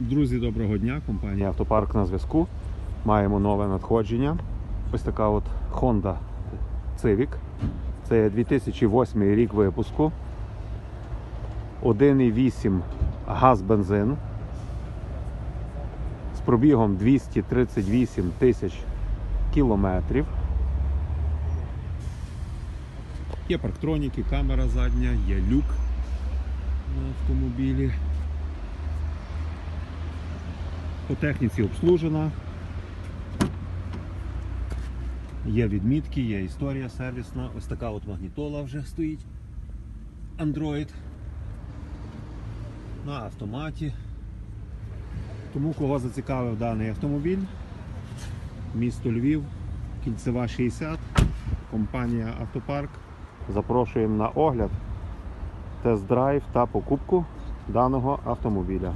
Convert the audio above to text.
Друзі, доброго дня. Компанія Автопарк на зв'язку. Маємо нове надходження. Ось така от Honda Civic. Це 2008 рік випуску. 1,8 газ-бензин з пробігом 238 тисяч кілометрів. Є парктроніки, камера задня, є люк на автомобілі. По техніці обслужена. Є відмітки, є історія сервісна. Ось така от магнітола вже стоїть. Android. На автоматі. Тому кого зацікавив даний автомобіль, місто Львів, кільцева 60, компанія Автопарк. Запрошуємо на огляд, тест-драйв та покупку даного автомобіля.